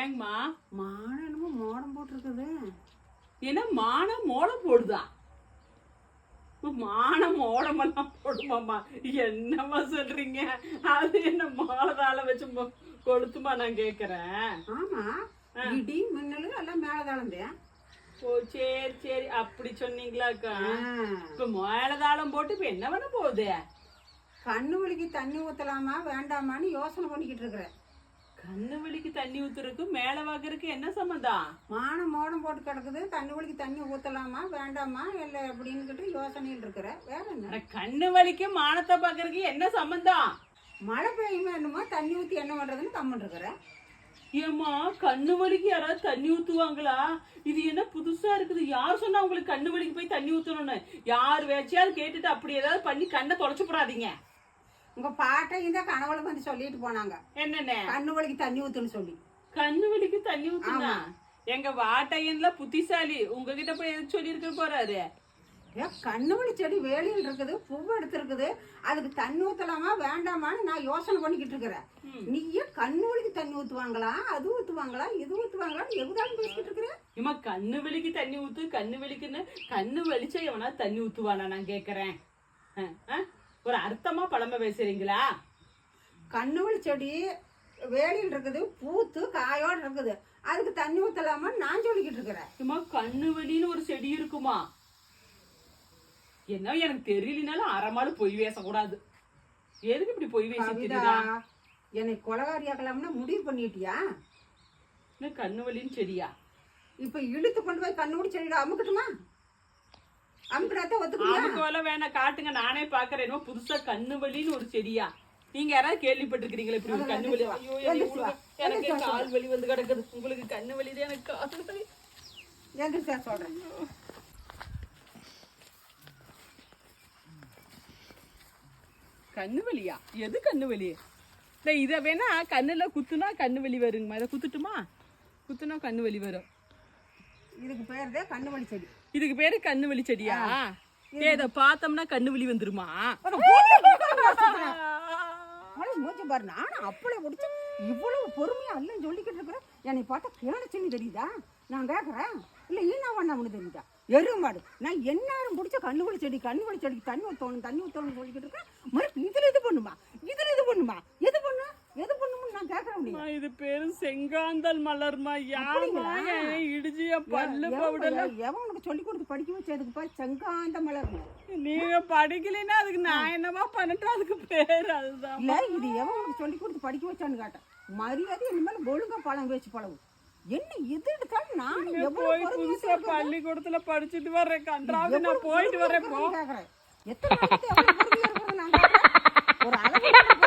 ஏங்கம்மா. மானம் என்னமோ மோடம் போட்டிருக்குது. என்ன மானம் மோளம் போடுதா? மானம் மோடமெல்லாம் போடுமாம்மா. என்னம்மா சொல்றீங்க? அது என்ன மாலதால வச்சு கொளுத்துமா நான் கேக்குறேன். ஆமா. இடி மின்னலு எல்லாம் மேலதாளந்தேன் ஓ சரி சரி. அப்படி சொன்னீங்களாக்கா? இப்ப மேலதாளம் போட்டு இப்ப என்ன பண்ண போகுது? கண்ணு வலிக்கு தண்ணி ஊத்தலாமா வேண்டாமான்னு யோசனை பண்ணிக்கிட்டு இருக்கிறேன். கண்ணு வலிக்கு தண்ணி ஊத்துறதுக்கு மேல வாக்குறதுக்கு என்ன சம்மந்தம் மானம் மோடம் போட்டு கிடக்குது. தண்ணி வலிக்கு தண்ணி ஊத்தலாமா வேண்டாமா? இல்லை அப்படின்னுக்கிட்டு யோசனையில் இருக்கிறேன் வேற என்ன? கண்ணு வலிக்கு மானத்தை பாக்குறதுக்கு என்ன சம்மந்தம் மழை பெய்யுமா என்னமோ தண்ணி ஊத்தி என்ன பண்றதுன்னு கம்மன் இருக்கிறேன் ஏம்மா கண்ணு வலிக்கு யாராவது தண்ணி ஊத்துவாங்களா? இது என்ன புதுசா இருக்குது. யார் சொன்னா உங்களுக்கு கண்ணு வலிக்கு போய் தண்ணி ஊத்தணும்னு? யார் வேச்சியாவது கேட்டுட்டு அப்படி ஏதாவது பண்ணி கண்ணை தொலைச்சு போடாதீங்க. உங்க பாட்டையும் தான் கனவுல வந்து சொல்லிட்டு போனாங்க. என்னென்ன? கண்ணு வலிக்கு தண்ணி ஊத்துன்னு சொல்லி. கண்ணு வலிக்கு தண்ணி ஊத்துனா? எங்க வாட்டையன்ல புத்திசாலி உங்ககிட்ட போய் எதுக்கு சொல்லி இருக்க போறாரு? ஏன் கண்ணு வலி செடி வேலியில் இருக்குது பூவு எடுத்திருக்குது அதுக்கு தண்ணி ஊத்தலாமா வேண்டாமான்னு நான் யோசனை பண்ணிக்கிட்டு இருக்கிறேன். ம். நீ ஏன் கண்ணு வலிக்கு தண்ணி ஊத்துவாங்களா அது ஊத்துவாங்களா இது ஊத்துவாங்களா எவ்வளவு பேசிக்கிட்டு இருக்கிற? இம்மா கண்ணு வலிக்கு தண்ணி ஊத்து கண்ணு வலிக்குன்னு கண்ணு வலிச்சா எவனா தண்ணி ஊத்துவானா நான் கேக்குறேன். அஹ், அஹ்? ஒரு அர்த்தமா பழம பேசுறீங்களா? கண்ணு வலி செடி வேலியில் இருக்குது பூத்து காயோடு இருக்குது. அதுக்கு தண்ணி ஊத்தலாமான்னு நான் சொல்லிக்கிட்டு இருக்கிறேன். இம்மா கண்ணு வலின்னு ஒரு செடி இருக்குமா? என்ன எனக்கு தெரியலனாலும் அறமாலும் பொய் பேசக்கூடாது. எதுக்கு இப்படி பொய் இருக்கா? என்னை கொலகாரியாக்கலாம்னு முடிவு பண்ணிட்டியா? கண்ணு வலின்னு செடியா? இப்ப இழுத்து கொண்டு போய் கண்ணு செடியில அமுக்கட்டுமா? அமுக்கிடாத ஒத்துக்குமா? அதுக்கு வேலை வேணா காட்டுங்க நானே பாக்குறேன் புதுசா கண்ணு வலின்னு ஒரு செடியா. நீங்க யாராவது கேள்விப்பட்டிருக்கிறீங்களா இப்படி கண்ணு வலி? ஐயோ எனக்கு கால் வலி வந்து கிடக்குது. உங்களுக்கு கண்ணு வலி தான் எனக்கு கால் வலி. சொல்றேன். கண்ணு வலியா? எது கண்ணு வலி? இதை வேணா கண்ணுல குத்துனா கண்ணு வலி வருங்கம்மா. இதை குத்துட்டுமா? குத்துனா கண்ணு வலி வரும். இதுக்கு பேர் தான் கண்ணு வலி செடி. இதுக்கு பேரு கண்ணு வலி செடியா இதை பார்த்தோம்னா கண்ணு வலி வந்துருமா? மூச்சு பாரு நானும் அப்படியே பிடிச்சி இவ்வளவு பொறுமையா இல்லைன்னு சொல்லிக்கிட்டு இருக்கிறேன். என்னை பார்த்தா கிணச்சுன்னு தெரியுதா? நான் கேட்குறேன் இல்லை ஈனா பண்ண தெரியுதா? எருமாடு நான் எந்நேரம் பிடிச்ச கண்ணு வலி செடி கண்ணு வலி செடிக்கு தண்ணி ஊற்றணும் தண்ணி ஊற்றணும்னு சொல்லிக்கிட்டு இருக்கேன். மறு இதில் இது பண்ணுமா? இதில் இது பண்ணுமா? எது பண்ணு எது இது பேரு செங்காந்தல் மலர்மா யாமா இடிச்சிய பல்லு பவுடர் எவன் உனக்கு சொல்லி கொடுத்து படிக்க வச்சதுக்கு பாரு செங்காந்த மலர் நீங்க படிக்கலைன்னா அதுக்கு நான் என்னமா பண்ணட்டும் அதுக்கு பேர் அதுதான். இல்ல இது எவன் உனக்கு சொல்லி கொடுத்து படிக்க வச்சான்னு கேட்டேன். மரியாதை இனிமேல் ஒழுங்கா பழம் பேச்சு பழகும் என்ன எது எடுத்தாலும் நான் போய் புதுசா. பள்ளிக்கூடத்துல படிச்சுட்டு வர்றேன் கன்றாவது நான் போயிட்டு வர்றேன் போ. எத்தனை எவ்வளவு பொறுமையா